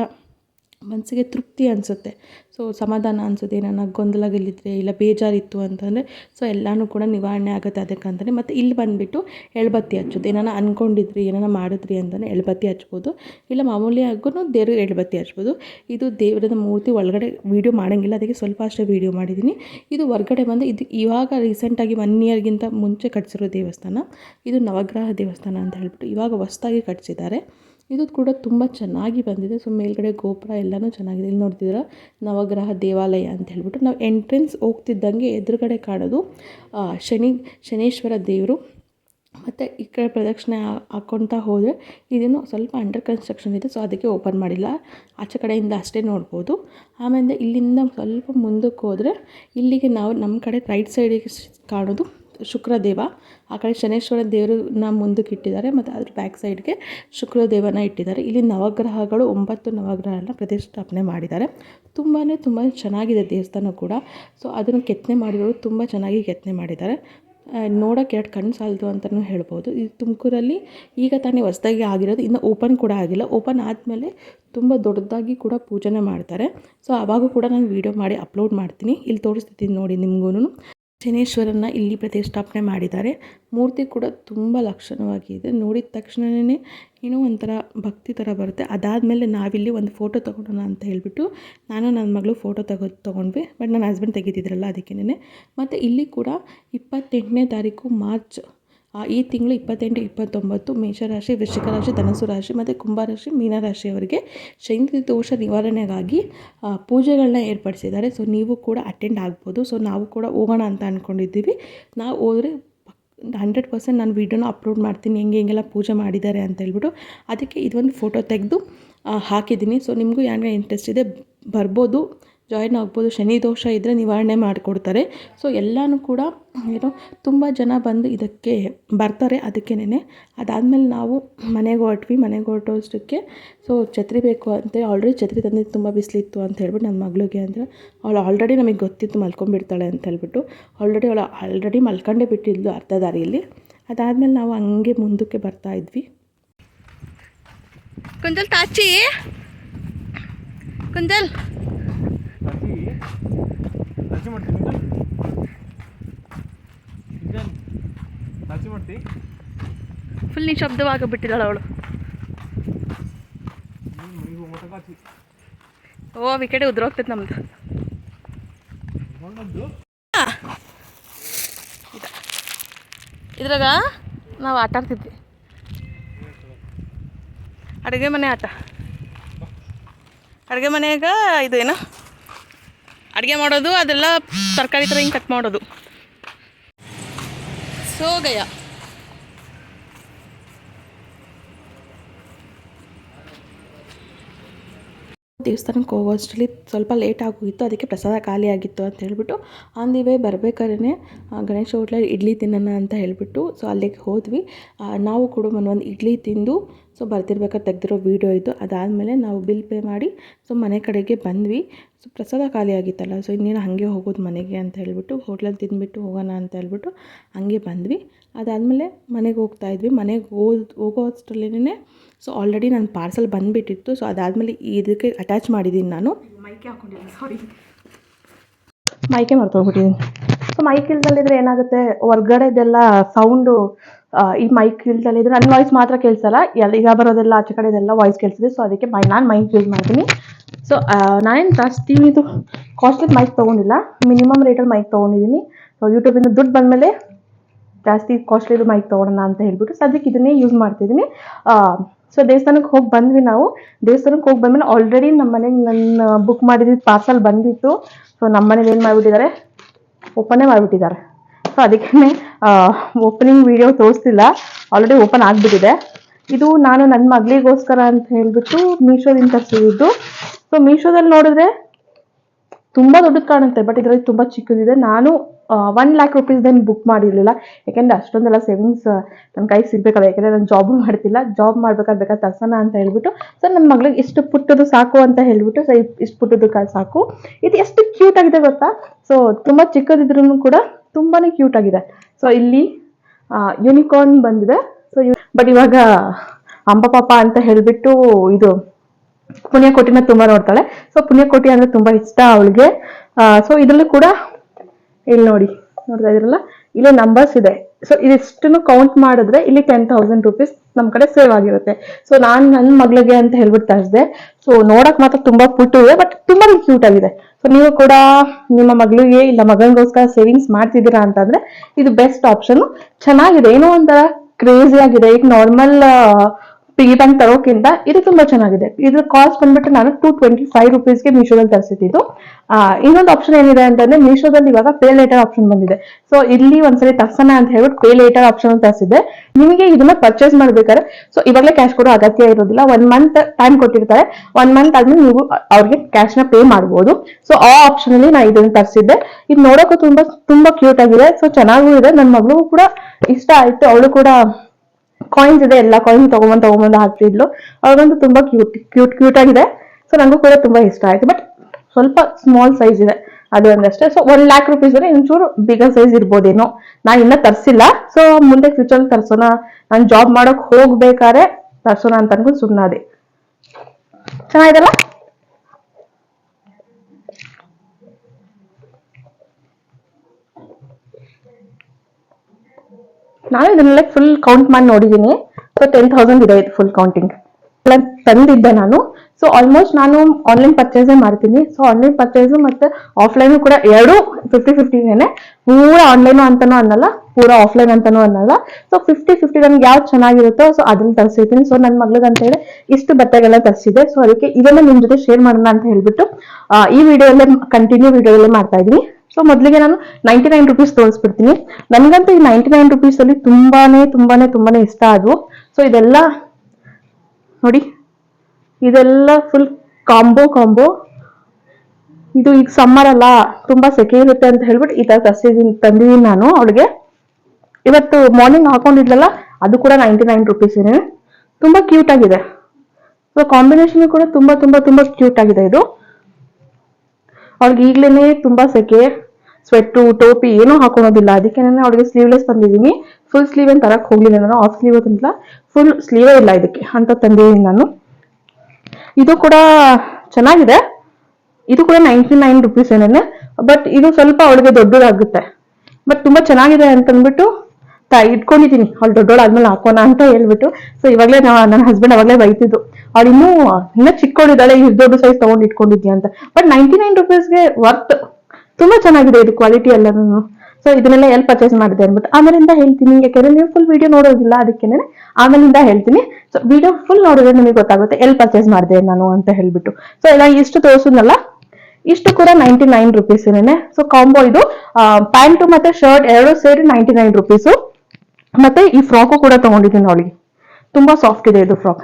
ಮನಸ್ಸಿಗೆ ತೃಪ್ತಿ ಅನಿಸುತ್ತೆ. ಸೊ ಸಮಾಧಾನ ಅನಿಸುತ್ತೆ, ಏನಾನ ಗೊಂದಲಗಳಿದ್ದರೆ ಇಲ್ಲ ಬೇಜಾರಿತ್ತು ಅಂತಂದರೆ ಸೊ ಎಲ್ಲನೂ ಕೂಡ ನಿವಾರಣೆ ಆಗುತ್ತೆ ಅದಕ್ಕಂತಲೇ ಮತ್ತು ಇಲ್ಲಿ ಬಂದುಬಿಟ್ಟು ಎಳ್ಬತ್ತಿ ಹಚ್ಚೋದು. ಏನಾನ ಅಂದ್ಕೊಂಡಿದ್ರಿ ಏನಾನ ಮಾಡಿದ್ರಿ ಅಂತಲೇ ಎಳ್ಬತ್ತಿ ಹಚ್ಬೋದು. ಇಲ್ಲ ಮಾಮೂಲಿ ಆಗೂ ದೇವ್ರಿಗೆ ಎಳ್ಬತ್ತಿ ಹಚ್ಬೋದು. ಇದು ದೇವರದ ಮೂರ್ತಿ ಒಳಗಡೆ ವೀಡಿಯೋ ಮಾಡೋಂಗಿಲ್ಲ. ಅದಕ್ಕೆ ಸ್ವಲ್ಪ ಅಷ್ಟೇ ವೀಡಿಯೋ ಮಾಡಿದ್ದೀನಿ. ಇದು ಹೊರ್ಗಡೆ ಬಂದು ಇದು ಇವಾಗ ರೀಸೆಂಟಾಗಿ ಒನ್ ಇಯರ್ಗಿಂತ ಮುಂಚೆ ಕಟ್ಸಿರೋ ದೇವಸ್ಥಾನ. ಇದು ನವಗ್ರಹ ದೇವಸ್ಥಾನ ಅಂತ ಹೇಳ್ಬಿಟ್ಟು ಇವಾಗ ಹೊಸ್ದಾಗಿ ಕಟ್ಸಿದ್ದಾರೆ. ಇದು ಕೂಡ ತುಂಬ ಚೆನ್ನಾಗಿ ಬಂದಿದೆ. ಸೊ ಮೇಲ್ಗಡೆ ಗೋಪುರ ಎಲ್ಲನೂ ಚೆನ್ನಾಗಿದೆ. ಇಲ್ಲಿ ನೋಡ್ತಿದ್ರೆ ನವಗ್ರಹ ದೇವಾಲಯ ಅಂತ ಹೇಳ್ಬಿಟ್ಟು ನಾವು ಎಂಟ್ರೆನ್ಸ್ ಹೋಗ್ತಿದ್ದಂಗೆ ಎದುರುಗಡೆ ಕಾಣೋದು ಶನಿ, ಶನೇಶ್ವರ ದೇವರು. ಮತ್ತು ಈ ಕಡೆ ಪ್ರದಕ್ಷಿಣೆ ಹಾಕ್ಕೊತಾ ಹೋದರೆ ಇದೇನು ಸ್ವಲ್ಪ ಅಂಡರ್ ಕನ್ಸ್ಟ್ರಕ್ಷನ್ ಇದೆ. ಸೊ ಅದಕ್ಕೆ ಓಪನ್ ಮಾಡಿಲ್ಲ. ಆಚೆ ಕಡೆಯಿಂದ ಅಷ್ಟೇ ನೋಡ್ಬೋದು. ಆಮೇಲೆ ಇಲ್ಲಿಂದ ಸ್ವಲ್ಪ ಮುಂದಕ್ಕೆ ಹೋದರೆ ಇಲ್ಲಿಗೆ ನಾವು ನಮ್ಮ ಕಡೆ ರೈಟ್ ಸೈಡಿಗೆ ಕಾಣೋದು ಶುಕ್ರದೇವ. ಆ ಕಡೆ ಶನೇಶ್ವರ ದೇವರನ್ನ ಮುಂದಕ್ಕೆ ಇಟ್ಟಿದ್ದಾರೆ ಮತ್ತು ಅದ್ರ ಬ್ಯಾಕ್ ಸೈಡ್ಗೆ ಶುಕ್ರದೇವನ ಇಟ್ಟಿದ್ದಾರೆ. ಇಲ್ಲಿ ನವಗ್ರಹಗಳು ಒಂಬತ್ತು ನವಗ್ರಹನ ಪ್ರತಿಷ್ಠಾಪನೆ ಮಾಡಿದ್ದಾರೆ. ತುಂಬಾ ತುಂಬ ಚೆನ್ನಾಗಿದೆ ದೇವಸ್ಥಾನ ಕೂಡ. ಸೊ ಅದನ್ನು ಕೆತ್ತನೆ ಮಾಡಿರೋರು ತುಂಬ ಚೆನ್ನಾಗಿ ಕೆತ್ತನೆ ಮಾಡಿದ್ದಾರೆ. ನೋಡೋಕ್ಕೆ ಎರಡು ಕಣ್ಣು ಸಾಲದು ಅಂತಲೂ ಹೇಳ್ಬೋದು. ಇದು ತುಮಕೂರಲ್ಲಿ ಈಗ ತಾನೇ ಹೊಸ್ದಾಗಿ ಆಗಿರೋದು. ಇನ್ನು ಓಪನ್ ಕೂಡ ಆಗಿಲ್ಲ. ಓಪನ್ ಆದಮೇಲೆ ತುಂಬ ದೊಡ್ಡದಾಗಿ ಕೂಡ ಪೂಜೆನೇ ಮಾಡ್ತಾರೆ. ಸೊ ಆವಾಗೂ ಕೂಡ ನಾನು ವೀಡಿಯೋ ಮಾಡಿ ಅಪ್ಲೋಡ್ ಮಾಡ್ತೀನಿ. ಇಲ್ಲಿ ತೋರಿಸ್ತಿದ್ದೀನಿ ನೋಡಿ ನಿಮಗೂ ಶನೇಶ್ವರನ ಇಲ್ಲಿ ಪ್ರತಿಷ್ಠಾಪನೆ ಮಾಡಿದ್ದಾರೆ. ಮೂರ್ತಿ ಕೂಡ ತುಂಬ ಲಕ್ಷಣವಾಗಿದೆ. ನೋಡಿದ ತಕ್ಷಣವೇ ಏನೋ ಒಂಥರ ಭಕ್ತಿ ಥರ ಬರುತ್ತೆ. ಅದಾದಮೇಲೆ ನಾವಿಲ್ಲಿ ಒಂದು ಫೋಟೋ ತೊಗೊಳೋಣ ಅಂತ ಹೇಳಿಬಿಟ್ಟು ನಾನು ನನ್ನ ಮಗಳು ಫೋಟೋ ತಗೋ ತೊಗೊಂಡ್ವಿ. ಬಟ್ ನನ್ನ ಹಸ್ಬೆಂಡ್ ತೆಗೆದಿದ್ರಲ್ಲ ಅದಕ್ಕೆ ಮತ್ತು ಇಲ್ಲಿ ಕೂಡ ಇಪ್ಪತ್ತೆಂಟನೇ ತಾರೀಕು ಮಾರ್ಚ್ ಈ ತಿಂಗಳು ಇಪ್ಪತ್ತೆಂಟು, ಇಪ್ಪತ್ತೊಂಬತ್ತು ಮೇಷರಾಶಿ, ವೃಶ್ಚಿಕ ರಾಶಿ ಧನಸು ರಾಶಿ ಮತ್ತು ಕುಂಭರಾಶಿ ಮೀನರಾಶಿಯವರಿಗೆ ಶನಿ ದೋಷ ನಿವಾರಣೆಗಾಗಿ ಪೂಜೆಗಳನ್ನ ಏರ್ಪಡಿಸಿದ್ದಾರೆ. ಸೊ ನೀವು ಕೂಡ ಅಟೆಂಡ್ ಆಗ್ಬೋದು. ಸೊ ನಾವು ಕೂಡ ಹೋಗೋಣ ಅಂತ ಅಂದ್ಕೊಂಡಿದ್ದೀವಿ ನಾವು ಹೋದರೆ ಹಂಡ್ರೆಡ್ ಪರ್ಸೆಂಟ್ ನಾನು ವೀಡಿಯೋನ ಅಪ್ಲೋಡ್ ಮಾಡ್ತೀನಿ. ಹೆಂಗೆ ಹೆಂಗೆಲ್ಲ ಪೂಜೆ ಮಾಡಿದ್ದಾರೆ ಅಂತ ಹೇಳ್ಬಿಟ್ಟು ಅದಕ್ಕೆ ಇದೊಂದು ಫೋಟೋ ತೆಗೆದು ಹಾಕಿದ್ದೀನಿ. ಸೊ ನಿಮಗೂ ಯಾರಿಗೆ ಇಂಟ್ರೆಸ್ಟ್ ಇದೆ, ಬರ್ಬೋದು. ಜಾಯಿನ್ ಆಗ್ಬೋದು, ಶನಿ ದೋಷ ಇದ್ದರೆ ನಿವಾರಣೆ ಮಾಡಿಕೊಡ್ತಾರೆ. ಸೊ ಎಲ್ಲನೂ ಕೂಡ ಏನು ತುಂಬ ಜನ ಬಂದು ಇದಕ್ಕೆ ಬರ್ತಾರೆ ಅದಕ್ಕೇನೆ ಅದಾದಮೇಲೆ ನಾವು ಮನೆಗೆ ಹೊರಟ್ವಿ, ಮನೆಗೆ ಹೊರಟೋಷ್ಟಕ್ಕೆ ಸೊ ಛತ್ರಿ ಬೇಕು ಅಂತ ಆಲ್ರೆಡಿ ಛತ್ರಿ ತಂದಿದ್ದು ತುಂಬ ಬಿಸಿಲಿತ್ತು ಅಂತ ಹೇಳ್ಬಿಟ್ಟು ನನ್ನ ಮಗಳಿಗೆ ಅಂದರೆ, ಅವಳು ಆಲ್ರೆಡಿ ನಮಗೆ ಗೊತ್ತಿತ್ತು ಮಲ್ಕೊಂಡ್ಬಿಡ್ತಾಳೆ ಅಂತ ಹೇಳ್ಬಿಟ್ಟು ಆಲ್ರೆಡಿ ಅವಳು ಆಲ್ರೆಡಿ ಮಲ್ಕೊಂಡೇ ಬಿಟ್ಟಿದ್ಲು ಅರ್ಧ ದಾರಿಯಲ್ಲಿ ಅದಾದಮೇಲೆ ನಾವು ಹಂಗೆ ಮುಂದಕ್ಕೆ ಬರ್ತಾ ಇದ್ವಿ. ಕುಂದಲ್ ತಾಚಿ, ಕುಂದಲ್. ರಾಜಿ ರಾಜಿ ಮಾಡ್ತೀವಿ ರಾಜಿ ಮಾಡ್ತೀವಿ ಫುಲ್ ನಿಶಬ್ದವಾಗಿಬಿಟ್ಟಿದ್ದಾಳೆ ಅವಳು. ನೀನು ಮನೆಗೆ ಹೋಗೋ ಓ ವಿಕೆಟ್ ಉದ್ರೋಗ್ತೈತೆ ನಮ್ದು. ಇದ್ರಾಗ ನಾವು ಆಟ ಆಡ್ತಿದ್ವಿ. ಅಡುಗೆ ಮನೆ ಆಟ. ಅಡುಗೆ ಮನೆಯಾಗ ಇದು ಏನು? ಅಡುಗೆ ಮಾಡೋದು ಅದೆಲ್ಲ ತರಕಾರಿ ಥರ ಹಿಂಗೆ ಕಟ್ ಮಾಡೋದು. ಸೋಗಯ. ದೇವಸ್ಥಾನಕ್ಕೆ ಹೋಗೋ ಅಷ್ಟರಲ್ಲಿ ಸ್ವಲ್ಪ ಲೇಟ್ ಆಗೋಗಿತ್ತು, ಅದಕ್ಕೆ ಪ್ರಸಾದ ಖಾಲಿ ಆಗಿತ್ತು ಅಂತ ಹೇಳ್ಬಿಟ್ಟು ಆನ್ ದಿ ವೇ ಬರಬೇಕಾದ್ರೆ ಗಣೇಶ ಹೋಟ್ಲಲ್ಲಿ ಇಡ್ಲಿ ತಿನ್ನೋಣ ಅಂತ ಹೇಳಿಬಿಟ್ಟು, ಸೊ ಅಲ್ಲಿಗೆ ಹೋದ್ವಿ. ನಾವು ಕೂಡ ಒಂದೊಂದು ಇಡ್ಲಿ ತಿಂದು, ಸೊ ಬರ್ತಿರ್ಬೇಕಾದ್ರೆ ತೆಗೆದಿರೋ ವೀಡಿಯೋ ಇದು, ಅದಾದಮೇಲೆ ನಾವು ಬಿಲ್ ಪೇ ಮಾಡಿ, ಸೊ ಮನೆ ಕಡೆಗೆ ಬಂದ್ವಿ. ಸೊ ಪ್ರಸಾದ ಖಾಲಿ ಆಗಿತ್ತಲ್ಲ, ಸೊ ಇನ್ನೇನು ಹಾಗೆ ಹೋಗೋದು ಮನೆಗೆ ಅಂತ ಹೇಳಿಬಿಟ್ಟು, ಹೋಟ್ಲಲ್ಲಿ ತಿಂದ್ಬಿಟ್ಟು ಹೋಗೋಣ ಅಂತ ಹೇಳ್ಬಿಟ್ಟು ಹಂಗೆ ಬಂದ್ವಿ. ಅದಾದಮೇಲೆ ಮನೆಗೆ ಹೋಗ್ತಾ ಇದ್ವಿ. ಮನೆಗೆ ಹೋದ, ಹೋಗೋ ಅಷ್ಟರಲ್ಲೇ ಸೊ ಆಲ್ರೆಡಿ ನನ್ನ ಪಾರ್ಸಲ್ ಬಂದುಬಿಟ್ಟಿತ್ತು. ಸೊ ಅದಾದಮೇಲೆ ಇದಕ್ಕೆ ಅಟ್ಯಾಚ್ ಮಾಡಿದ್ದೀನಿ ನಾನು. ಮೈಕೆ ಹಾಕೊಂಡಿದ್ದೀನಿ ಸಾರಿ ಮೈಕೆ ಮರ್ತೋಗ್ಬಿಟ್ಟಿದ್ದೀನಿ. ಸೊ ಮೈಕ್ ಇಲ್ದಲ್ಲಿದ್ರೆ ಏನಾಗುತ್ತೆ? ಹೊರ್ಗಡೆದೆಲ್ಲ ಸೌಂಡು ಈ ಮೈಕ್ ಇಲ್ದಲ್ಲಿದ್ರೆ ನನ್ನ ವಾಯ್ಸ್ ಮಾತ್ರ ಕೇಳಿಸಲ್ಲ. ಎಲ್ಲ ಈಗ ಬರೋದೆಲ್ಲ ಆಚೆ ಕಡೆದೆಲ್ಲ ವಾಯ್ಸ್ ಕೇಳಿಸಿದೆ. ಸೊ ಅದಕ್ಕೆ ಮೈ ನಾನು ಮೈಕ್ ಯೂಸ್ ಮಾಡ್ತೀನಿ. ಸೊ ನಾನೇನು ಜಾಸ್ತಿ ಇದು ಕಾಸ್ಟ್ಲಿ ಮೈಕ್ ತೊಗೊಂಡಿಲ್ಲ. ಮಿನಿಮಮ್ ರೇಟಲ್ಲಿ ಮೈಕ್ ತೊಗೊಂಡಿದ್ದೀನಿ. ಸೊ ಯೂಟ್ಯೂಬಿಂದ ದುಡ್ಡು ಬಂದಮೇಲೆ ಜಾಸ್ತಿ ಕಾಸ್ಟ್ಲಿದು ಮೈಕ್ ತೊಗೊಳೋಣ ಅಂತ ಹೇಳ್ಬಿಟ್ಟು ಸದ್ಯಕ್ಕೆ ಇದನ್ನೇ ಯೂಸ್ ಮಾಡ್ತಿದ್ದೀನಿ. ಸೊ ದೇವಸ್ಥಾನಕ್ಕೆ ಹೋಗಿ ಬಂದ್ವಿ ನಾವು. ದೇವಸ್ಥಾನಕ್ಕೆ ಹೋಗಿ ಬಂದ್ಮೇಲೆ ಆಲ್ರೆಡಿ ನಮ್ಮ ಮನೆಗೆ ನನ್ನ ಬುಕ್ ಮಾಡಿದ್ದು ಪಾರ್ಸಲ್ ಬಂದಿತ್ತು. ಸೊ ನಮ್ಮ ಮನೇಲಿ ಏನು ಮಾಡಿಬಿಟ್ಟಿದ್ದಾರೆ? ಓಪನೇ ಮಾಡಿಬಿಟ್ಟಿದ್ದಾರೆ. ಸೊ ಅದಕ್ಕೆ ಓಪನಿಂಗ್ ವಿಡಿಯೋ ತೋರಿಸ್ತಿಲ್ಲ ಆಲ್ರೆಡಿ ಓಪನ್ ಆಗಿಬಿಟ್ಟಿದೆ. ಇದು ನಾನು ನನ್ನ ಮಗಳಿಗೋಸ್ಕರ ಅಂತ ಹೇಳ್ಬಿಟ್ಟು ಮೀಶೋದಿಂದ ತರಿಸಿದ್ದು. ಸೊ ಮೀಶೋದಲ್ಲಿ ನೋಡಿದ್ರೆ ತುಂಬ ದೊಡ್ಡದು ಕಾಣುತ್ತೆ ಬಟ್ ಇದರಲ್ಲಿ ತುಂಬ ಚಿಕ್ಕದಿದೆ. ನಾನು ಒನ್ ಲ್ಯಾಕ್ ರುಪೀಸ್ದೇನು ಬುಕ್ ಮಾಡಿರಲಿಲ್ಲ. ಯಾಕೆಂದರೆ ಅಷ್ಟೊಂದೆಲ್ಲ ಸೇವಿಂಗ್ಸ್ ನನ್ನ ಕೈಗೆ ಸಿಗಬೇಕಲ್ಲ, ಯಾಕೆಂದರೆ ನಾನು ಜಾಬು [laughs] ಮಾಡ್ತಿಲ್ಲ. ಜಾಬ್ ಮಾಡ್ಬೇಕಾದ್ರೆ ಬೇಕಾದ್ರೆ ತರ್ಸೋಣ ಅಂತ ಹೇಳ್ಬಿಟ್ಟು ಸರ್ ನನ್ನ ಮಗಳಿಗೆ ಇಷ್ಟು ಪುಟ್ಟದು ಸಾಕು ಅಂತ ಹೇಳ್ಬಿಟ್ಟು ಸೊ ಇಷ್ಟು ಪುಟ್ಟದು ಕಾ, ಸಾಕು. ಇದು ಎಷ್ಟು ಕ್ಯೂಟ್ ಆಗಿದೆ ಗೊತ್ತಾ? ಸೊ ತುಂಬ ಚಿಕ್ಕದಿದ್ರೂ ಕೂಡ ತುಂಬಾ ಕ್ಯೂಟ್ ಆಗಿದೆ. ಸೊ ಇಲ್ಲಿ ಯೂನಿಕಾರ್ನ್ ಬಂದಿದೆ. ಸೊ ಬಟ್ ಇವಾಗ ಅಂಬ ಪಾಪ ಅಂತ ಹೇಳಿಬಿಟ್ಟು ಇದು ಪುಣ್ಯಕೋಟಿನ ತುಂಬಾ ನೋಡ್ತಾಳೆ. ಸೊ ಪುಣ್ಯಕೋಟಿ ಅಂದ್ರೆ ತುಂಬಾ ಇಷ್ಟ ಅವಳಿಗೆ. ಸೊ ಇದ್ರಲ್ಲೂ ಕೂಡ ಇಲ್ಲಿ ನೋಡಿ, ನೋಡ್ತಾ ಇದ್ರಲ್ಲ ಇಲ್ಲಿ ನಂಬರ್ಸ್ ಇದೆ. ಸೊ ಇದಿಷ್ಟನ್ನು ಕೌಂಟ್ ಮಾಡಿದ್ರೆ ಇಲ್ಲಿ ಟೆನ್ ತೌಸಂಡ್ ರುಪೀಸ್ ನಮ್ ಕಡೆ ಸೇವ್ ಆಗಿರುತ್ತೆ. ಸೊ ನಾನ್ ನನ್ನ ಮಗಳಿಗೆ ಅಂತ ಹೇಳ್ಬಿಟ್ಟು ತರಿಸಿದೆ ಸೊ ನೋಡಕ್ ಮಾತ್ರ ತುಂಬಾ ಪುಟ್ಟು ಇದೆ ಬಟ್ ತುಂಬಾ ಕ್ಯೂಟ್ ಆಗಿದೆ. ಸೊ ನೀವು ಕೂಡ ನಿಮ್ಮ ಮಗಳಿಗೆ ಇಲ್ಲ ಮಗನಿಗೋಸ್ಕರ ಸೇವಿಂಗ್ಸ್ ಮಾಡ್ತಿದ್ದೀರಾ ಅಂತಂದ್ರೆ ಇದು ಬೆಸ್ಟ್ ಆಪ್ಷನ್ ಚೆನ್ನಾಗಿದೆ. ಏನೋ ಒಂಥರ ಕ್ರೇಜಿ ಆಗಿದೆ. ಈಗ ನಾರ್ಮಲ್ ಪಿಗಿ ಬ್ಯಾಂಕ್ ತರೋಕ್ಕಿಂತ ಇದು ತುಂಬಾ ಚೆನ್ನಾಗಿದೆ. ಇದ್ರ ಕಾಸ್ಟ್ ಬಂದ್ಬಿಟ್ಟು ನಾನು ಟೂ ಟ್ವೆಂಟಿ ಫೈವ್ ರುಪೀಸ್ಗೆ ಮೀಶೋದಲ್ಲಿ ತರಿಸಿದ್ದು. ಇನ್ನೊಂದು ಆಪ್ಷನ್ ಏನಿದೆ ಅಂತಂದ್ರೆ ಮೀಶೋದಲ್ಲಿ ಇವಾಗ ಪೇ ಲೇಟರ್ ಆಪ್ಷನ್ ಬಂದಿದೆ. ಸೊ ಇಲ್ಲಿ ಒಂದ್ಸರಿ ತರ್ಸೋಣ ಅಂತ ಹೇಳ್ಬಿಟ್ಟು ಪೇ ಲೇಟರ್ ಆಪ್ಷನ್ ತರಿಸಿದೆ ನಿಮಗೆ ಇದನ್ನ ಪರ್ಚೇಸ್ ಮಾಡ್ಬೇಕಾದ್ರೆ ಸೊ ಇವಾಗಲೇ ಕ್ಯಾಶ್ ಕೊಡೋ ಅಗತ್ಯ ಇರೋದಿಲ್ಲ. ಒನ್ ಮಂತ್ ಟೈಮ್ ಕೊಟ್ಟಿರ್ತಾರೆ. ಒನ್ ಮಂತ್ ಆದ್ಮೇಲೆ ನೀವು ಅವ್ರಿಗೆ ಕ್ಯಾಶ್ನ ಪೇ ಮಾಡ್ಬೋದು. ಸೊ ಆ ಆಪ್ಷನ್ ಅಲ್ಲಿ ನಾನು ಇದನ್ನ ತರಿಸಿದ್ದೆ. ಇದು ನೋಡೋಕೆ ತುಂಬಾ ತುಂಬಾ ಕ್ಯೂಟ್ ಆಗಿದೆ. ಸೊ ಚೆನ್ನಾಗೂ ಇದೆ. ನನ್ನ ಮಗಳು ಕೂಡ ಇಷ್ಟ ಆಯ್ತು. ಅವಳು ಕೂಡ ಕಾಯಿನ್ಸ್ ಇದೆ, ಎಲ್ಲ ಕಾಯಿನ್ಸ್ ತಗೊಂಬಂದು ತಗೊಂಬಂದು ಹಾಕ್ತಿದ್ಲು ಅವ್ರಿಗಂತೂ ತುಂಬಾ ಕ್ಯೂಟ್ ಕ್ಯೂಟ್ ಕ್ಯೂಟ್ ಆಗಿದೆ. ಸೊ ನಂಗೂ ಕೂಡ ತುಂಬಾ ಇಷ್ಟ ಆಯ್ತು. ಬಟ್ ಸ್ವಲ್ಪ ಸ್ಮಾಲ್ ಸೈಜ್ ಇದೆ. ಅದು ಒಂದಷ್ಟೇ. ಸೊ ಒನ್ ಲ್ಯಾಕ್ ರುಪೀಸ್ ಅಲ್ಲಿ ಒಂಚೂರು ಬಿಗರ್ ಸೈಜ್ ಇರ್ಬೋದೇನೋ. ನಾನು ಇನ್ನ ತರ್ಸಿಲ್ಲ. ಸೊ ಮುಂದೆ ಫ್ಯೂಚರ್ ತರ್ಸೋಣ. ನಾನು ಜಾಬ್ ಮಾಡೋಕೆ ಹೋಗ್ಬೇಕಾದ್ರೆ ತರ್ಸೋಣ ಅಂತ ಅನ್ಕೊಂಡು ಸುಮ್ಮನಾದೆ ಚೆನ್ನಾಗಿದಲ್ಲ ನಾನು ಇದನ್ನೆಲ್ಲ ಫುಲ್ ಕೌಂಟ್ ಮಾಡಿ ನೋಡಿದ್ದೀನಿ ಸೊ ಟೆನ್ ತೌಸಂಡ್ ಇದೆ ಫುಲ್ ಕೌಂಟಿಂಗ್ ತಂದಿದ್ದೆ ನಾನು. ಸೊ ಆಲ್ಮೋಸ್ಟ್ ನಾನು ಆನ್ಲೈನ್ ಪರ್ಚೇಸೇ ಮಾಡ್ತೀನಿ. ಸೊ ಆನ್ಲೈನ್ ಪರ್ಚೇಸ್ ಮತ್ತೆ ಆಫ್ಲೈನ್ ಕೂಡ ಎರಡು ಫಿಫ್ಟಿ ಫಿಫ್ಟಿನೇ ಪೂರ ಆನ್ಲೈನ್ ಅಂತಾನೂ ಅನ್ನಲ್ಲ, ಪೂರ ಆಫ್ಲೈನ್ ಅಂತಾನೂ ಅನ್ನಲ್ಲ. ಸೊ ಫಿಫ್ಟಿ ಫಿಫ್ಟಿ ನನ್ಗೆ ಯಾವ್ದು ಚೆನ್ನಾಗಿರುತ್ತೋ ಸೊ ಅದನ್ನ ತರಿಸಿರ್ತೀನಿ. ಸೊ ನನ್ನ ಮಗಳಿಗೆ ಅಂತ ಹೇಳಿ ಇಷ್ಟು ಬಟ್ಟೆಗಳನ್ನ ತರಿಸಿದೆ ಸೊ ಅದಕ್ಕೆ ಇದನ್ನ ನಿಮ್ ಜೊತೆ ಶೇರ್ ಮಾಡೋಣ ಅಂತ ಹೇಳ್ಬಿಟ್ಟು ಈ ವಿಡಿಯೋಲ್ಲೇ ಕಂಟಿನ್ಯೂ ವಿಡಿಯೋಲ್ಲೇ ಮಾಡ್ತಾ ಇದೀನಿ ಸೊ ಮೊದಲಿಗೆ ನಾನು ನೈಂಟಿ ನೈನ್ ರುಪೀಸ್ ತೋರಿಸ್ಬಿಡ್ತೀನಿ. ನನಗಂತೂ ಈ ನೈಂಟಿ ನೈನ್ ರುಪೀಸ್ ಅಲ್ಲಿ ತುಂಬಾನೇ ತುಂಬಾನೇ ತುಂಬಾನೇ ಇಷ್ಟ ಅದು. ಸೊ ಇದೆಲ್ಲ ನೋಡಿ, ಇದೆಲ್ಲ ಫುಲ್ ಕಾಂಬೋ ಕಾಂಬೋ ಇದು ಈಗ ಸಮ್ಮರ್ ಅಲ್ಲ, ತುಂಬಾ ಸೆಕೆ ಇರುತ್ತೆ ಅಂತ ಹೇಳ್ಬಿಟ್ಟು ಈ ತರ ತರಿಸಿದೀನಿ ತಂದಿದ್ದೀನಿ ನಾನು ಅವಳಿಗೆ. ಇವತ್ತು ಮಾರ್ನಿಂಗ್ ಹಾಕೊಂಡಿದ್ಲಲ್ಲ, ಅದು ಕೂಡ ನೈಂಟಿ ನೈನ್ ರುಪೀಸ್ ತುಂಬಾ ಕ್ಯೂಟ್ ಆಗಿದೆ. ಸೊ ಕಾಂಬಿನೇಷನ್ ಕೂಡ ತುಂಬಾ ತುಂಬಾ ತುಂಬಾ ಕ್ಯೂಟ್ ಆಗಿದೆ ಇದು. ಅವ್ಳಿಗೆ ಈಗ್ಲೇನೆ ತುಂಬಾ ಸೆಕೆ ಸ್ವೆಟ್ಟು ಟೋಪಿ ಏನೂ ಹಾಕೊಳೋದಿಲ್ಲ. ಅದಕ್ಕೆ ನಾನು ಅವಳಿಗೆ ಸ್ಲೀವ್ಲೆಸ್ ತಂದಿದ್ದೀನಿ. ಫುಲ್ ಸ್ಲೀವ್ ಏನು ತರಕ್ ಹೋಗ್ಲಿಲ್ಲ ನಾನು ಆಫ್ ಸ್ಲೀವ್ ಅಂತ ಫುಲ್ ಸ್ಲೀವೇ ಇಲ್ಲ ಇದಕ್ಕೆ ಅಂತ ತಂದಿದ್ದೀನಿ ನಾನು. ಇದು ಕೂಡ ಚೆನ್ನಾಗಿದೆ. ಇದು ಕೂಡ ನೈಂಟಿ ನೈನ್ ರುಪೀಸ್ ಏನೇನೆ ಬಟ್ ಇದು ಸ್ವಲ್ಪ ಅವಳಿಗೆ ದೊಡ್ಡದಾಗುತ್ತೆ. ಬಟ್ ತುಂಬಾ ಚೆನ್ನಾಗಿದೆ ಅಂತ ಅಂದ್ಬಿಟ್ಟು ತ ಇಟ್ಕೊಂಡಿದ್ದೀನಿ. ಅವಳು ದೊಡ್ಡೋಳಾದ್ಮೇಲೆ ಹಾಕೋಣ ಅಂತ ಹೇಳ್ಬಿಟ್ಟು. ಸೊ ಇವಾಗಲೇ ನನ್ನ ಹಸ್ಬೆಂಡ್ ಅವಾಗಲೇ ಬೈತಿದ್ದು. ಅವ್ಳು ಇನ್ನೂ ಇನ್ನೂ ಚಿಕ್ಕೊಂಡಿದ್ದಾಳೆ ಇಷ್ಟು ದೊಡ್ಡ ಸೈಜ್ ತಗೊಂಡು ಇಟ್ಕೊಂಡಿದ್ಯಾ ಅಂತ. ಬಟ್ ನೈಂಟಿ ನೈನ್ ರುಪೀಸ್ಗೆ ವರ್ತ್ ತುಂಬಾ ಚೆನ್ನಾಗಿದೆ ಇದು ಕ್ವಾಲಿಟಿ ಎಲ್ಲನೂ. ಸೊ ಇದನ್ನೆಲ್ಲ ಎಲ್ಲಿ ಪರ್ಚೇಸ್ ಮಾಡಿದೆ ಅಂದ್ಬಿಟ್ಟು. ಆಮೇಲಿಂದ ಹೇಳ್ತೀನಿ. ಯಾಕೆಂದ್ರೆ ನೀವು ಫುಲ್ ವಿಡಿಯೋ ನೋಡೋದಿಲ್ಲ, ಅದಕ್ಕೇನೆ ಆಮೇಲಿಂದ ಹೇಳ್ತೀನಿ. ಸೊ ವಿಡಿಯೋ ಫುಲ್ ನೋಡಿದ್ರೆ ನಿಮಗೆ ಗೊತ್ತಾಗುತ್ತೆ ಎಲ್ಲಿ ಪರ್ಚೇಸ್ ಮಾಡಿದೆ ನಾನು ಅಂತ ಹೇಳ್ಬಿಟ್ಟು. ಸೊ ಎಲ್ಲ ಇಷ್ಟು ತೋರಿಸಿದ್ನಲ್ಲ? ಇಷ್ಟು ಕೂಡ ninety nine rupees so combo ಇದು ಪ್ಯಾಂಟು ಮತ್ತೆ ಶರ್ಟ್ ಎರಡು ಸೇರಿ ನೈಂಟಿ ನೈನ್ ರುಪೀಸು ಮತ್ತೆ ಈ ಫ್ರಾಕು ಕೂಡ ತಗೊಂಡಿದ್ದೀನಿ ಅವಳಿಗೆ ತುಂಬಾ ಸಾಫ್ಟ್ ಇದೆ ಇದು ಫ್ರಾಕ್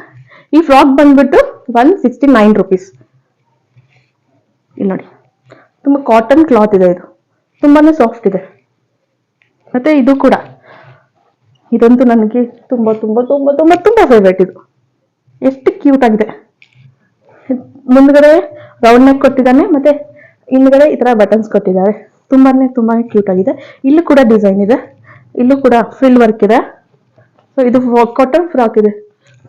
ಈ ಫ್ರಾಕ್ ಬಂದ್ಬಿಟ್ಟು ಒನ್ ಸಿಕ್ಸ್ಟಿ ನೈನ್ ರುಪೀಸ್ ಇಲ್ಲಿ ನೋಡಿ. ತುಂಬಾ ಕಾಟನ್ ಕ್ಲಾತ್ ಇದೆ ಇದು. ತುಂಬಾನೇ ಸಾಫ್ಟ್ ಇದೆ. ಮತ್ತೆ ಇದು ಕೂಡ. ಇದಂತೂ ನನಗೆ ತುಂಬಾ ತುಂಬಾ ತುಂಬಾ ತುಂಬಾ ತುಂಬಾ ಫೇವ್ರೇಟ್ ಇದು. ಎಷ್ಟು ಕ್ಯೂಟ್ ಆಗಿದೆ. ಮುಂದ್ಗಡೆ ರೌಂಡ್ ನೆಕ್ ಕೊಟ್ಟಿದ್ದಾನೆ, ಮತ್ತೆ ಹಿಂದ್ಗಡೆ ಈ ತರ ಬಟನ್ಸ್ ಕೊಟ್ಟಿದ್ದಾರೆ. ತುಂಬಾನೇ ತುಂಬಾನೇ ಕ್ಯೂಟ್ ಆಗಿದೆ. ಇಲ್ಲಿ ಕೂಡ ಡಿಸೈನ್ ಇದೆ. ಇಲ್ಲೂ ಕೂಡ ಫಿಲ್ ವರ್ಕ್ ಇದೆ. ಸೊ ಇದು ಕಾಟನ್ ಫ್ರಾಕ್ ಇದೆ.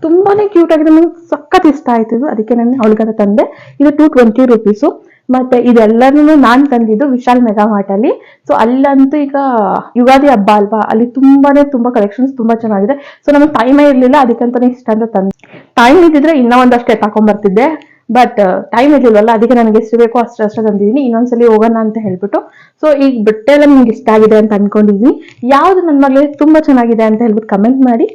ತುಂಬಾನೇ ಕ್ಯೂಟ್ ಆಗಿದೆ. ನಂಗೆ ಸಖತ್ ಇಷ್ಟ ಆಯ್ತು ಇದು. ಅದಕ್ಕೆ ನಾನು ಅವಳಿಗಾರ ತಂದೆ. ಇದು ಟೂ ಟ್ವೆಂಟಿ ರುಪೀಸು ಮತ್ತೆ ಇದೆಲ್ಲನೂ ನಾನ್ ತಂದಿದ್ದು ವಿಶಾಲ್ ಮೆಗಾ ಮಾರ್ಟ್ ಅಲ್ಲಿ. ಸೊ ಅಲ್ಲಂತೂ ಈಗ ಯುಗಾದಿ ಹಬ್ಬ ಅಲ್ವಾ? ಅಲ್ಲಿ ತುಂಬಾನೇ ತುಂಬಾ ಕಲೆಕ್ಷನ್ಸ್ ತುಂಬಾ ಚೆನ್ನಾಗಿದೆ. ಸೊ ನಮಗೆ ಟೈಮೇ ಇರ್ಲಿಲ್ಲ. ಅದಕ್ಕಂತಾನೆ ಇಷ್ಟ ಅಂತ ತಂದೆ. ಟೈಮ್ ಇದ್ದಿದ್ರೆ ಇನ್ನೂ ಒಂದಷ್ಟು ಬರ್ತಿದ್ದೆ. ಬಟ್ ಟೈಮ್ ಇರ್ಲಿಲ್ವಲ್ಲ, ಅದಕ್ಕೆ ನನಗೆ ಎಷ್ಟು ಬೇಕೋ ಅಷ್ಟು ಅಷ್ಟು ತಂದಿದ್ದೀನಿ. ಇನ್ನೊಂದ್ಸಲಿ ಹೋಗೋಣ ಅಂತ ಹೇಳ್ಬಿಟ್ಟು. ಸೊ ಈಗ ಬಟ್ಟೆ ಎಲ್ಲ ನಿಮ್ಗೆ ಇಷ್ಟ ಆಗಿದೆ ಅಂತ ಅನ್ಕೊಂಡಿದ್ದೀನಿ ಯಾವ್ದು ನನ್ನ ಮಗಳಿಗೆ ತುಂಬಾ ಚೆನ್ನಾಗಿದೆ ಅಂತ ಹೇಳ್ಬಿಟ್ಟು ಕಮೆಂಟ್ ಮಾಡಿ.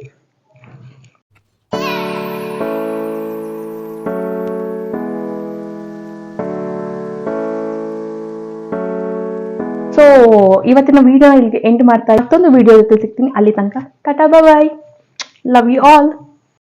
ಸೊ ಇವತ್ತಿನ ವಿಡಿಯೋ ಇಲ್ಲಿ ಎಂಡ್ ಮಾಡ್ತಾ ಮತ್ತೊಂದು ವಿಡಿಯೋ ಜೊತೆ ಸಿಗ್ತೀನಿ. ಅಲ್ಲಿ ತನಕ, tata bye love you all